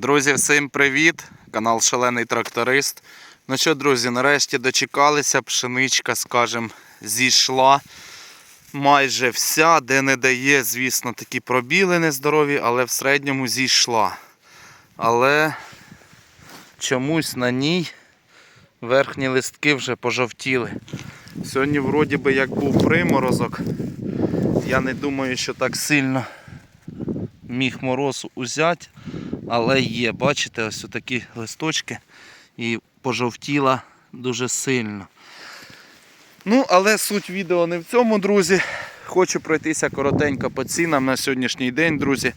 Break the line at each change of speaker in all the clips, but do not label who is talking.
Друзі, всім привіт! Канал Шалений Тракторист. Ну що, друзі, нарешті дочекалися, пшеничка, скажімо, зійшла майже вся, де не дає, звісно, такі пробіли нездорові, але в середньому зійшла. Але чомусь на ній верхні листки вже пожовтіли. Сьогодні, вроді би, як був приморозок, я не думаю, що так сильно міг мороз узяти, але є, бачите, ось такі листочки і пожовтіла дуже сильно. Ну, але суть відео не в цьому, друзі. Хочу пройтися коротенько по цінам на сьогоднішній день, друзі.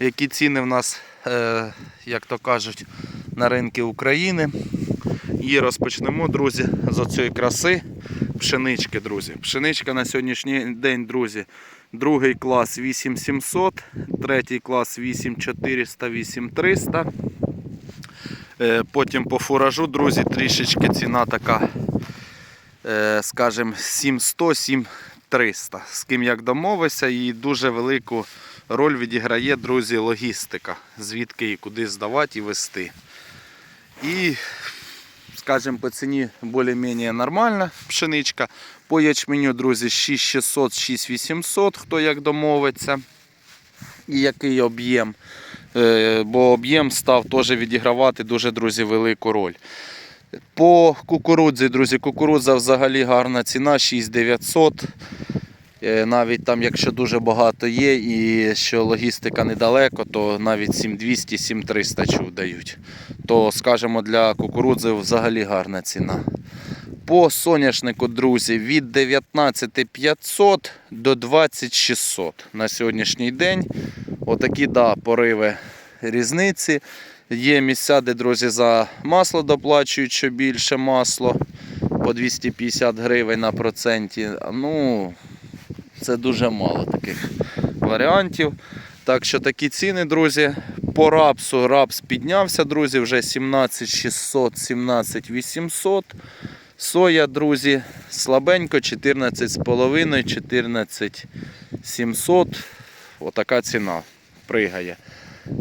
Які ціни в нас, е, як то кажуть, на ринки України. І розпочнемо, друзі, з оцієї краси пшенички, друзі. Пшеничка на сьогоднішній день, друзі, другий клас 8700, третій клас 8400, 8300. Е, Потім по фуражу, друзі, трішечки ціна така, е, скажімо, 7100, 7300. З ким як домовився, і дуже велику роль відіграє, друзі, логістика, звідки і куди здавати і вести. І скажем, по ціні більш-менш нормальна пшеничка. По ячменю, друзі, 6600, 6800, хто як домовиться. І який об'єм. Е, Бо об'єм став теж відігравати дуже, друзі, велику роль. По кукурудзі, друзі, кукурудза взагалі гарна ціна, 6900. Е, Навіть там, якщо дуже багато є і що логістика недалеко, то навіть 7200-7300 чув дають. То, скажімо, для кукурудзи взагалі гарна ціна. По соняшнику, друзі, від 19500 до 20600 на сьогоднішній день. Отакі да, пориви різниці. Є місця, де, друзі, за масло доплачують, що більше масло по 250 гривень на проценті. Ну, це дуже мало таких варіантів. Так що такі ціни, друзі. По рапсу рапс піднявся, друзі, вже 17600, 17800. Соя, друзі, слабенько 14,5, 14700. Отака ціна пригає.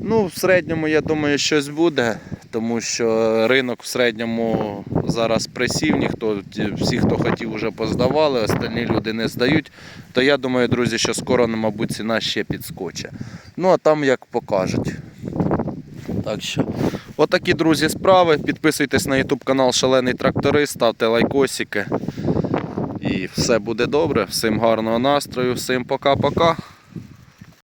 Ну, в середньому, я думаю, щось буде, тому що ринок в середньому зараз присів, ніхто, всі, хто хотів, вже поздавали, остальні люди не здають. То я думаю, друзі, що скоро, ну, мабуть, ціна ще підскочить. Ну, а там як покажуть. Так що, отакі, друзі, справи. Підписуйтесь на YouTube канал Шалений Тракторист, ставте лайкосики. І все буде добре. Всім гарного настрою, всім пока-пока.